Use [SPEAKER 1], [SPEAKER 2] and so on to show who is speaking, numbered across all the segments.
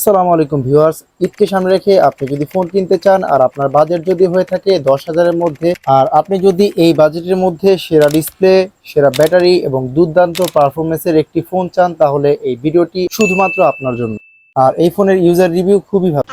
[SPEAKER 1] আসসালামু আলাইকুম ভিউয়ার্স। ঈদকে সামনে রেখে আপনি যদি ফোন কিনতে চান আর আপনার বাজেট যদি হয়ে থাকে দশ হাজারের মধ্যে, আর আপনি যদি এই বাজেটের মধ্যে সেরা ডিসপ্লে, সেরা ব্যাটারি এবং দুর্দান্ত পারফরমেন্সের একটি ফোন চান, তাহলে এই ভিডিওটি শুধুমাত্র আপনার জন্য। আর এই ফোনের ইউজার রিভিউ খুবই ভালো।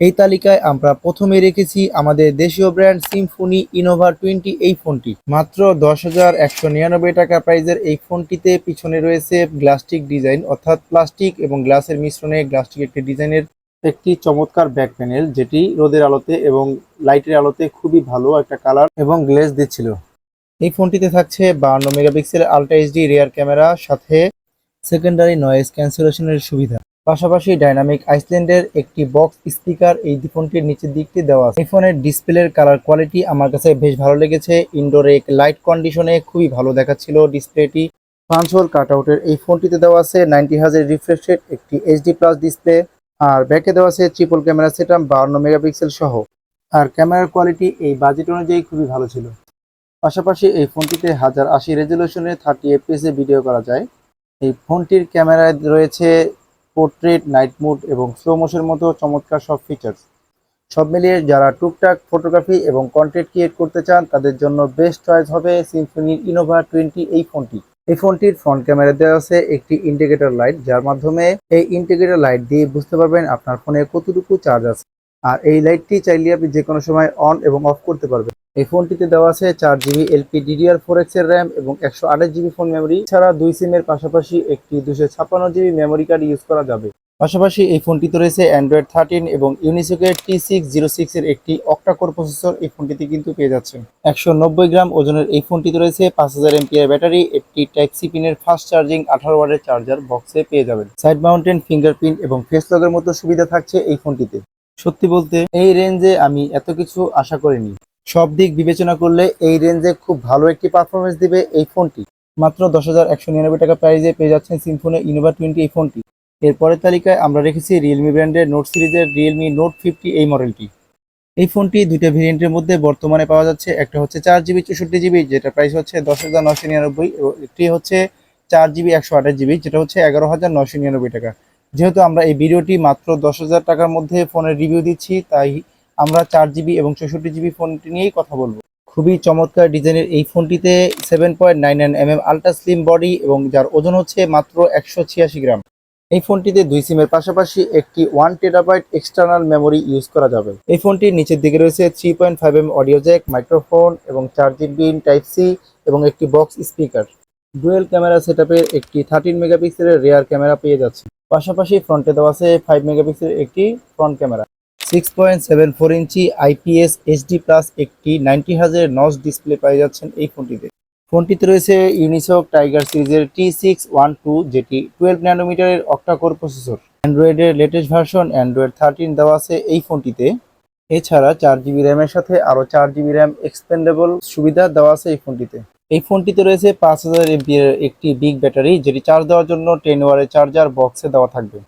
[SPEAKER 1] এই তালিকায় আমরা প্রথমে রেখেছি আমাদের দেশীয় ব্র্যান্ড সিম্ফনি ইনোভা টোয়েন্টি এই ফোনটি। মাত্র দশ হাজার একশো নিরানব্বই টাকা প্রাইজের এই ফোনটিতে পিছনে রয়েছে গ্লাস্টিক ডিজাইন, অর্থাৎ প্লাস্টিক এবং গ্লাসের মিশ্রণে গ্লাস্টিক একটি ডিজাইনের একটি চমৎকার ব্যাক প্যানেল, যেটি রোদের আলোতে এবং লাইটের আলোতে খুবই ভালো একটা কালার এবং গ্লেজ দিচ্ছিল। এই ফোনটিতে থাকছে বান্ন megapixel ultra HD rear camera, সাথে সেকেন্ডারি নয়েজ ক্যান্সেলেশনের সুবিধা। পাশাপাশি ডাইনামিক আইসল্যান্ডের একটি বক্স স্পিকার এই ফোনটির নিচের দিকটি দেওয়া আছে। এই ফোনের ডিসপ্লের কালার কোয়ালিটি আমার কাছে বেশ ভালো লেগেছে। ইনডোরে লাইট কন্ডিশনে খুবই ভালো দেখাচ্ছিল ডিসপ্লেটি পাঁচ হোল কাট আউটের এই ফোনটিতে দেওয়া আছে নাইনটি হাজার রিফ্রেশ একটি এইচডি প্লাস ডিসপ্লে আর ব্যাকে দেওয়া আছে ট্রিপল ক্যামেরা সেটআপ বাউন্ন মেগাপিক্সেল সহ। আর ক্যামেরার কোয়ালিটি এই বাজেট অনুযায়ী খুবই ভালো ছিল। পাশাপাশি এই ফোনটিতে হাজার আশি রেজলিউশনে থার্টি এফপিএস ভিডিও করা যায়। এই ফোনটির ক্যামেরায় রয়েছে পোর্ট্রেট নাইট মুড এবং স্লো মোশনের মতো চমৎকার সব ফিচার্স সব মিলিয়ে যারা টুকটাক ফটোগ্রাফি এবং কন্টেন্ট ক্রিয়েট করতে চান, তাদের জন্য বেস্ট চয়েস হবে সিম্ফনির ইনোভা টোয়েন্টি এই ফোনটি। এই ফোনটির ফ্রন্ট ক্যামেরা দেওয়া আছে একটি ইন্ডিকেটর লাইট যার মাধ্যমে এই ইন্ডিকেটর লাইট দিয়ে বুঝতে পারবেন আপনার ফোনে কতটুকু চার্জ আছে। আর এই লাইটটি চাইলে আপনি যে কোনো সময় অন এবং অফ করতে পারবেন। এই ফোনটিতে দেওয়া আছে চার জিবি এলপি ডিডিআর ফোর এক্সের র্যাম এবং একশো আঠাশ জিবি ফোন মেমোরি ছাড়া দুই সিমের পাশাপাশি একটি দুশো ছাপ্পান্ন জিবি মেমোরি কার্ড ইউজ করা যাবে। পাশাপাশি এই ফোনটিতে রয়েছে অ্যান্ড্রয়েড থার্টিন এবং ইউনিসোকের টি সিক্স জিরো সিক্স এর একটি অক্টাকোর প্রসেসর এই ফোনটিতে কিন্তু পেয়ে যাচ্ছেন। একশো নব্বই গ্রাম ওজনের এই ফোনটিতে রয়েছে পাঁচ হাজার এমপিআর ব্যাটারি, একটি টাইপ সি পিনের ফাস্ট চার্জিং আঠারো ওয়ার্ডের চার্জার বক্সে পেয়ে যাবেন। সাইড মাউন্টেন ফিঙ্গারপ্রিন্ট এবং ফেস লগের মতো সুবিধা থাকছে এই ফোনটিতে। সত্যি বলতে এই রেঞ্জে আমি এত কিছু আশা করিনি। সব দিক বিবেচনা করলে এই রেঞ্জে খুব ভালো একটি পারফরমেন্স দিবে এই ফোনটি। মাত্র দশ হাজার একশো নিরানব্বই টাকা প্রাইজে পেয়ে যাচ্ছেন সিম্ফোনে ইনোভা টোয়েন্টি এই ফোনটি। এর পরের তালিকায় আমরা রেখেছি রিয়েলমি ব্র্যান্ডের নোট সিরিজের রিয়েলমি নোট ফিফটি এই মডেলটি এই ফোনটি দুইটা ভেরিয়েন্টের মধ্যে বর্তমানে পাওয়া যাচ্ছে। একটা হচ্ছে চার জিবি চৌষট্টি জিবি যেটা প্রাইস হচ্ছে দশ হাজার নশো নিরানব্বই একটি হচ্ছে চার জিবি একশো আঠাশ জিবি, যেটা হচ্ছে এগারো হাজার নশো নিরানব্বই টাকা। যেহেতু আমরা এই ভিডিওটি মাত্র দশ হাজার টাকার মধ্যে ফোনের রিভিউ দিচ্ছি, তাই আমরা চার জিবি এবং চৌষট্টি জিবি ফোনটি নিয়েই কথা বলব। খুবই চমৎকার ডিজাইনের এই ফোনটিতে seven point nine nine M M ultra slim body এবং যার ওজন হচ্ছে মাত্র একশো ছিয়াশি গ্রাম। এই ফোনটিতে দুই সিমের পাশাপাশি একটি one terabyte external memory use করা যাবে। এই ফোনটির নিচের দিকে রয়েছে three point five M audio jack microphone এবং চার জিবি টাইপ সি এবং একটি বক্স স্পিকার ডুয়েল ক্যামেরা সেটআপের একটি থার্টিন মেগাপিক্সেলের রেয়ার ক্যামেরা পেয়ে যাচ্ছে। পাশাপাশি ফ্রন্টে দেওয়া আছে ফাইভ মেগাপিক্সেলের একটি front camera six point seven four inch IPS HD plus একটি নাইনটি হাজারের নস ডিসপ্লে পেয়ে যাচ্ছেন এই ফোনটিতে। ফোনটিতে রয়েছে ইউনিসক টাইগার সিরিজের টি সিক্স ওয়ান টু যেটি টুয়েলভ ন্যানোমিটারের অক্টাকোর প্রসেসর অ্যান্ড্রয়েডের লেটেস্ট ভার্সন অ্যান্ড্রয়েড থার্টিন দেওয়া আছে এই ফোনটিতে। এছাড়া চার জিবি র্যামের সাথে আরও চার জিবি র্যাম এক্সপেন্ডেবল সুবিধা দেওয়া আছে এই ফোনটিতে। এই ফোনটিতে রয়েছে পাঁচ হাজার এমপিএর একটি বিগ ব্যাটারি যেটি চার্জ দেওয়ার জন্য টেন ওয়ারের চার্জার বক্সে দেওয়া থাকবে।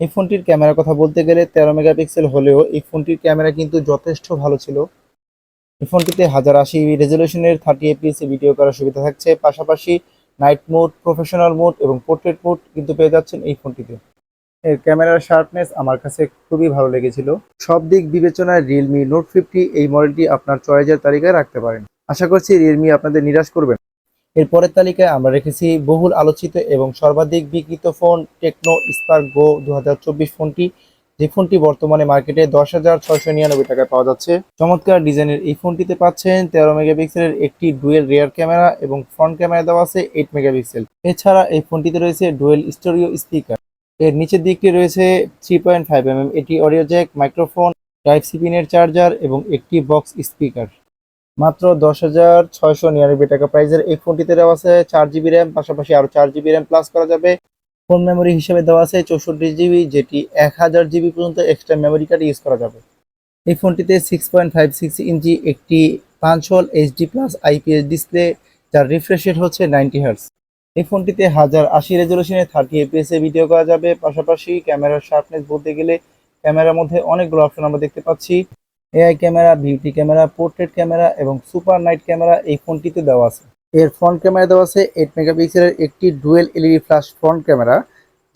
[SPEAKER 1] এই ফোনটির ক্যামেরার কথা বলতে গেলে তেরো মেগাপিক্সেল হলেও এই ফোনটির ক্যামেরা কিন্তু যথেষ্ট ভালো ছিল। এই ফোনটিতে হাজার আশি রেজলিউশনের থার্টি এপিএস ভিডিও করার সুবিধা থাকছে। পাশাপাশি নাইট মোড, প্রফেশনাল মোড এবং পোর্ট্রেট মোড কিন্তু পেয়ে যাচ্ছেন এই ফোনটিতে। এর ক্যামেরার শার্পনেস আমার কাছে খুবই ভালো লেগেছিল। সব দিক বিবেচনায় রিয়েলমি নোট ফিফটি এই মডেলটি আপনার চয়েজের তালিকায় রাখতে পারেন। আশা করছি রিয়েলমি আপনাদের নিরাশ করবেন এর পরের তালিকায় আমরা রেখেছি বহুল আলোচিত এবং সর্বাধিক বিক্রিত ফোন টেকনো স্পার্ক গো দু হাজার চব্বিশ ফোনটি। যে ফোনটি বর্তমানে মার্কেটে দশ হাজার ছয়শো নিরানব্বই টাকায় পাওয়া যাচ্ছে। চমৎকার ডিজাইনের এই ফোনটিতে পাচ্ছেন তেরো মেগাপিক্সেলের একটি ডুয়েল রিয়ার ক্যামেরা এবং ফ্রন্ট ক্যামেরা দেওয়া আছে এইট মেগাপিক্সেল। এছাড়া এই ফোনটিতে রয়েছে ডুয়েল স্টোরিও স্পিকার। এর নিচের দিকটি রয়েছে three point five M M, এটি audio jack, microphone, type C পিনের চার্জার এবং একটি বক্স স্পিকার। মাত্র দশ হাজার ছয়শো নিরানব্বই টাকা প্রাইজের এই ফোনটিতে দেওয়া আছে চার জিবি র্যাম, পাশাপাশি আরও চার জিবি র্যাম প্লাস করা যাবে। ফোন মেমোরি হিসেবে দেওয়া আছে চৌষট্টি জিবি, যেটি এক হাজার জিবি পর্যন্ত এক্সট্রা মেমোরি কার্ড ইউজ করা যাবে। এই ফোনটিতে six point five six inch একটি পাঁচ হল এইচডি প্লাস আইপিএস ডিসপ্লে যার রিফ্রেশ রেট হচ্ছে নাইনটি হার্স এই ফোনটিতে হাজার আশি রেজলিউশনে থার্টি এপিএস এ ভিডিও করা যাবে। পাশাপাশি ক্যামেরার শার্পনেস বলতে গেলে ক্যামেরার মধ্যে অনেকগুলো অপশন আমরা দেখতে পাচ্ছি। AI camera, beauty camera, portrait camera এবং সুপার নাইট ক্যামেরা এই ফোনটিতে দেওয়া আছে। এর ফ্রন্ট ক্যামেরা দেওয়া আছে এইট মেগাপিক্সেলের একটি dual LED flash front camera,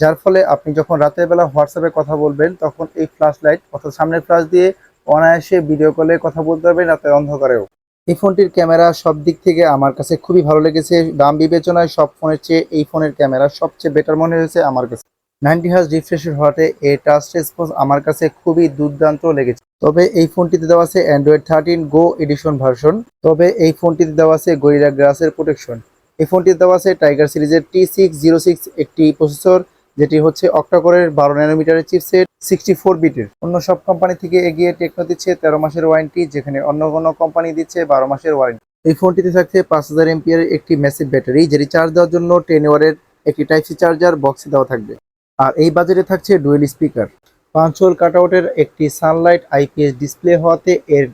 [SPEAKER 1] যার ফলে আপনি যখন রাতের বেলা হোয়াটসঅ্যাপে কথা বলবেন, তখন এই ফ্ল্যাশ লাইট অর্থাৎ সামনের ফ্ল্যাশ দিয়ে অনায়াসে ভিডিও কলে কথা বলতে পারবেন রাতের অন্ধকারেও। এই ফোনটির ক্যামেরা সব দিক থেকে আমার কাছে খুবই ভালো লেগেছে। দাম বিবেচনায় সব ফোনের চেয়ে এই ফোনের ক্যামেরা সবচেয়ে বেটার মনে হয়েছে আমার কাছে। নাইনটি হার্স রিফ্রেশের হওয়াতে এই টাচ রেসপন্স আমার কাছে খুবই দুর্দান্ত লেগেছে। তবে এই ফোনটিতে দেওয়া আছে Android thirteen go edition version তবে এই ফোনটিতে দেওয়া আছে গরিলা গ্লাসের প্রোটেকশন এই ফোনটিতে দেওয়া আছে টাইগার সিরিজের টি সিক্স জিরো সিক্স একটি প্রসেসর যেটি হচ্ছে অক্টাকোরের বারো ন্যানোমিটারের চিপসেট সিক্সটি ফোর বিটের অন্য সব কোম্পানি থেকে এগিয়ে টেকনো দিচ্ছে তেরো মাসের ওয়ারেন্টি যেখানে অন্য কোনো কোম্পানি দিচ্ছে বারো মাসের ওয়ারেন্টি এই ফোনটিতে থাকছে পাঁচ হাজার এমপিয়ার একটি মেসিভ ব্যাটারি যেটি চার্জ দেওয়ার জন্য টেন ওয়ারের একটি টাইপ সি চার্জার বক্সে দেওয়া থাকবে। আর এই বাজেটে থাকছে ডুয়েল স্পিকার পাঁচ হোল কাটআউটের একটি সানলাইট আইপিএস ডিসপ্লে হওয়াতে এর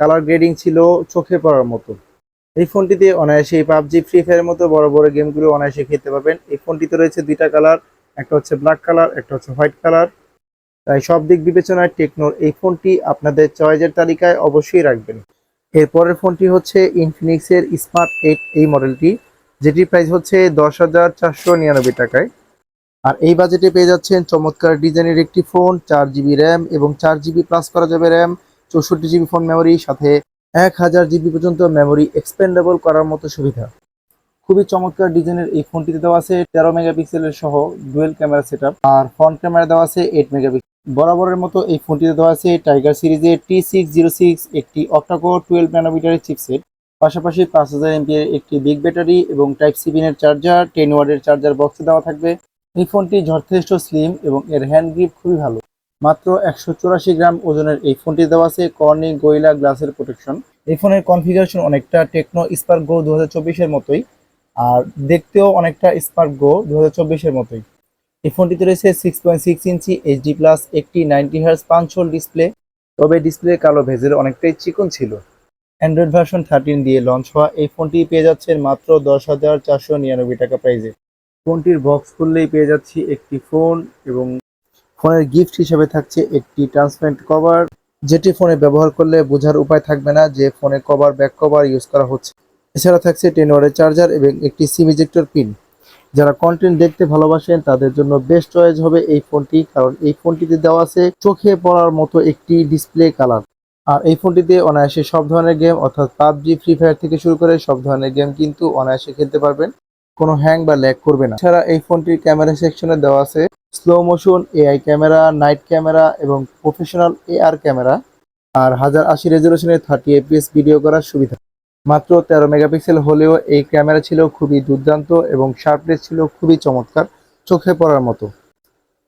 [SPEAKER 1] কালার গ্রেডিং ছিল চোখে পড়ার মতো। এই ফোনটিতে অনায়াসে পাবজি ফ্রি ফায়ারের মতো বড় বড় গেমগুলো অনায়াসে খেলতে পারবেন। এই ফোনটিতে রয়েছে দুইটা কালার একটা হচ্ছে ব্ল্যাক কালার একটা হচ্ছে হোয়াইট কালার তাই সব দিক বিবেচনায় টেকনোর এই ফোনটি আপনাদের চয়েজের তালিকায় অবশ্যই রাখবেন। এরপরের ফোনটি হচ্ছে ইনফিনিক্সের স্মার্ট এইট এই মডেলটি যেটির প্রাইস হচ্ছে দশ হাজার চারশো নিরানব্বই টাকায়। আর এই বাজেটে পেয়ে যাচ্ছেন চমৎকার ডিজাইনের একটি ফোন চার জিবি র্যাম এবং চার জিবি প্লাস করা যাবে র্যাম চৌষট্টি জিবি ফোন মেমোরি সাথে এক হাজার জিবি পর্যন্ত মেমোরি এক্সপেন্ডেবল করার মতো সুবিধা। খুবই চমৎকার ডিজাইনের এই ফোনটিতে দেওয়া আছে তেরো মেগাপিক্সেলের সহ ডুয়েল ক্যামেরা সেট আর ফ্রন্ট ক্যামেরা দেওয়া আছে এইট মেগাপিক্সেল বরাবরের মতো এই ফোনটিতে দেওয়া আছে টাইগার সিরিজের টি সিক্স জিরো সিক্স একটি অক্টাকো টুয়েলভ ন্যানোমিটারের চিপসেট পাশাপাশি পাঁচ হাজার এমপিএর একটি বিগ ব্যাটারি এবং টাইপ সি পিনের চার্জার টেন ওয়ার্ডের চার্জার বক্সে দেওয়া থাকবে। এই ফোনটি যথেষ্ট স্লিম এবং এর হ্যান্ড গ্রিপ খুবই ভালো। মাত্র একশো চুরাশি গ্রাম ওজনের এই ফোনটি দেওয়া আছে কর্নি গোয়েলা গ্লাসের প্রোটেকশন এই ফোনের কনফিগারেশন অনেকটা টেকনো স্পার্ক গো দু হাজার মতোই, আর দেখতেও অনেকটা স্পার্ক গো দু হাজার মতোই। এই ফোনটিতে রয়েছে six point six inch HD plus একটি নাইনটি হার্স পাঁচ ডিসপ্লে তবে ডিসপ্লে কালো ভেজের অনেকটাই চিকন ছিল। অ্যান্ড্রয়েড ভার্সন থার্টিন দিয়ে লঞ্চ হওয়া এই ফোনটি পেয়ে যাচ্ছেন মাত্র দশ হাজার চারশো নিরানব্বই টাকা প্রাইজে ফোনটির বক্স খুললেই পেয়ে যাচ্ছি একটি ফোন এবং ফোনের গিফট হিসেবে থাকছে একটি ট্রান্সপারেন্ট কভার যেটি ফোনে ব্যবহার করলে বোঝার উপায় থাকবে না যে ফোনে কভার ব্যাক কভার ইউজ করা হচ্ছে। এছাড়া থাকছে টেন চার্জার এবং একটি সিম ইজেক্টর পিন যারা কন্টেন্ট দেখতে ভালোবাসেন, তাদের জন্য বেস্ট চয়েস হবে এই ফোনটি কারণ এই ফোনটিতে দেওয়া আছে চোখে পড়ার মতো একটি ডিসপ্লে কালার আর এই ফোনটিতে অনায়াসে সব ধরনের গেম অর্থাৎ পাবজি ফ্রি ফায়ার থেকে শুরু করে সব ধরনের গেম কিন্তু অনায়াসে খেলতে পারবেন। কোনো হ্যাং বা ল্যাগ করবে না। এছাড়া এই ফোনটির ক্যামেরা সেকশনে দেওয়া আছে slow motion AI camera night camera এবং প্রফেশনাল এআর ক্যামেরা আর হাজার আশি রেজলিউশনের থার্টি এপিএস ভিডিও করার সুবিধা। মাত্র তেরো মেগাপিক্সেল হলেও এই ক্যামেরা ছিল খুবই দুর্দান্ত এবং শার্পনেস ছিল খুবই চমৎকার চোখে পড়ার মতো।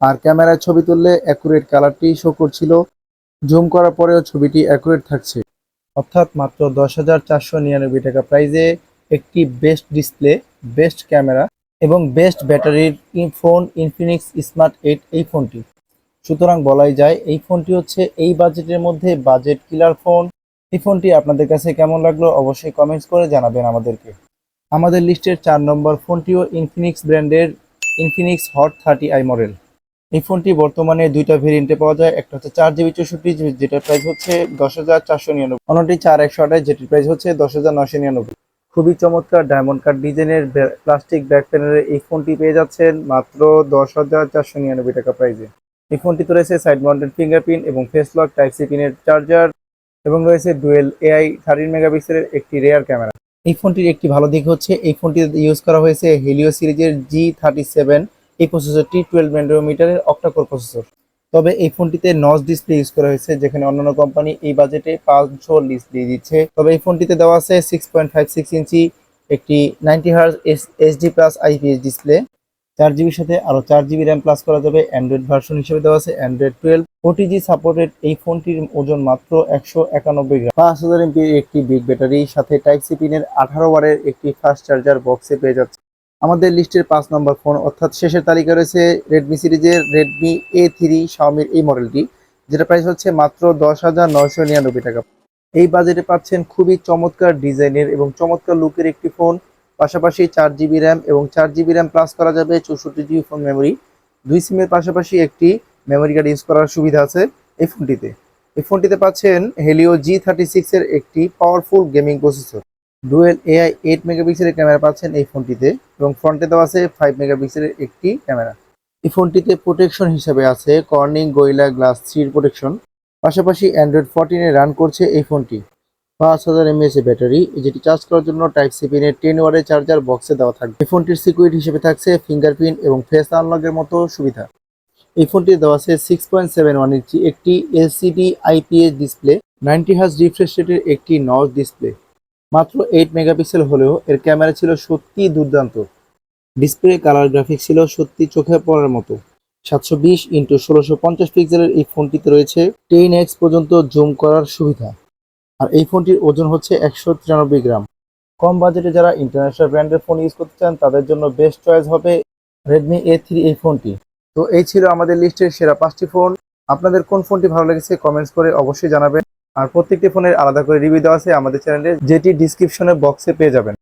[SPEAKER 1] আর ক্যামেরায় ছবি তুললে অ্যাকুরেট কালারটি শো করছিল। জুম করার পরেও ছবিটি অ্যাকুরেট থাকছে। অর্থাৎ মাত্র দশ হাজার চারশো নিরানব্বই টাকা প্রাইজে একটি বেস্ট ডিসপ্লে বেস্ট ক্যামেরা এবং বেস্ট ব্যাটারির ফোন ইনফিনিক্স স্মার্ট এইট এই ফোনটি সুতরাং বলাই যায়, এই ফোনটি হচ্ছে এই বাজেটের মধ্যে বাজেট কিলার ফোন এই ফোনটি আপনাদের কাছে কেমন লাগল অবশ্যই কমেন্টস করে জানাবেন আমাদেরকে। আমাদের লিস্টের চার নম্বর ফোনটিও ইনফিনিক্স ব্র্যান্ডের Infinix hot thirty I model এই ফোনটি বর্তমানে দুইটা ভেরিয়েন্টে পাওয়া যায়, একটা হচ্ছে চার জিবি চৌষট্টি জিবি, যেটার প্রাইস হচ্ছে দশ হাজার চারশো নিরানব্বই। অন্যটি চার একশো আঠাশ, যেটির প্রাইস হচ্ছে দশ হাজার নশো নিরানব্বই। খুবই চমৎকার ডায়মন্ড কাট ডিজাইনের প্লাস্টিক ব্যাক প্যানেলের এই ফোনটি পেয়ে যাচ্ছেন মাত্র দশ হাজার চারশো নিরানব্বই টাকা প্রাইসে এই ফোনটিতে রয়েছে সাইড মাউন্টেড ফিঙ্গারপ্রিন্ট এবং ফেস লক টাইপ সি পিনের চার্জার এবং রয়েছে ডুয়েল এআই থার্টিন মেগাপিক্সেলের একটি রেয়ার ক্যামেরা এই ফোনটির একটি ভালো দিক হচ্ছে, এই ফোনটিতে ইউজ করা হয়েছে হেলিও সিরিজের জি থার্টি সেভেন এই প্রসেসরটি টুয়েলভ ন্যানোমিটারের অক্টাকোর প্রসেসর তবে এই ফোনটিতে নচ ডিসপ্লে ইউজ করা হয়েছে, যেখানে অন্যান্য কোম্পানি এই বাজেটে পাঁচশো ডিসপ্লে দিচ্ছে। তবে এই ফোনটিতে দেওয়া আছে six point five six inch একটি ninety hertz HD plus IPS display চার জিবির সাথে আরও চার জিবি র্যাম প্লাস করা যাবে। অ্যান্ড্রয়েড ভার্সন হিসেবে দেওয়া আছে Android twelve forty OTG supported এই ফোনটির ওজন মাত্র একশো একানব্বই গ্রাম। পাঁচ হাজার এমপির একটি বিগ ব্যাটারি সাথে টাইপ সি পিনের আঠারো ওয়ারের একটি ফাস্ট চার্জার বক্সে পেয়ে যাচ্ছে আমাদের লিস্টের পাঁচ নম্বর ফোন, অর্থাৎ শেষের তালিকা রয়েছে রেডমি সিরিজের রেডমি এ থ্রি শাওমির এই মডেলটি যেটা প্রাইস হচ্ছে মাত্র দশ হাজার নয়শো নিরানব্বই টাকা। এই বাজেটে পাচ্ছেন খুবই চমৎকার ডিজাইনের এবং চমৎকার লুকের একটি ফোন পাশাপাশি চার জিবি র্যাম এবং চার জিবি র্যাম প্লাস করা যাবে চৌষট্টি জিবি ফোন মেমোরি দুই সিমের পাশাপাশি একটি মেমোরি কার্ড ইউজ করার সুবিধা আছে এই ফোনটিতে এই ফোনটিতে পাচ্ছেন হেলিও জি থার্টি সিক্সের একটি powerful gaming processor dual AI eight মেগাপিক্সেলের ক্যামেরা পাচ্ছেন এই ফোনটিতে এবং ফ্রন্টে দেওয়া আছে ফাইভ মেগাপিক্সেলের একটি ক্যামেরা। এই ফোনটিতে প্রোটেকশন হিসেবে আছে কর্নিং গরিলা গ্লাস থ্রির প্রোটেকশন পাশাপাশি অ্যান্ড্রয়েড ফোরটিনে রান করছে এই ফোনটি। পাঁচ হাজার এমএএচ ব্যাটারি যেটি চার্জ করার জন্য টাইপ সি টেন ওয়ারের চার্জার বক্সে দেওয়া থাকবে। এই ফোনটির সিকিউরিটি হিসেবে থাকছে ফিঙ্গারপ্রিন্ট এবং ফেস আনলকের মতো সুবিধা। এই ফোনটি দেওয়া আছে six point seven one inch একটি LCD IPS display ninety hertz refresh রেটের একটি নজ ডিসপ্লে মাত্র এইট মেগাপিক্সেল হলেও এর ক্যামেরা ছিল সত্যি দুর্দান্ত। ডিসপ্লে কালার গ্রাফিক্স ছিল সত্যি চোখে পড়ার মতো। সাতশো বিশ ইন্টু ষোলোশো পঞ্চাশ পিক্সেলের এই ফোনটিতে রয়েছে টেন এক্স পর্যন্ত জুম করার সুবিধা। আর এই ফোনটির ওজন হচ্ছে একশো তিরানব্বই গ্রাম। কম বাজেটে যারা ইন্টারন্যাশনাল ব্র্যান্ডের ফোন ইউজ করতে চান, তাদের জন্য বেস্ট চয়েস হবে রেডমি এ থ্রি এই ফোনটি। তো এই ছিল আমাদের লিস্টের সেরা পাঁচটি ফোন আপনাদের কোন ফোনটি ভালো লেগেছে কমেন্টস করে অবশ্যই জানাবেন। আর প্রত্যেকটি ফোনের আলাদা করে রিভিউ দেওয়া আছে আমাদের চ্যানেলে যেটি ডিসক্রিপশনের বক্সে পেয়ে যাবেন।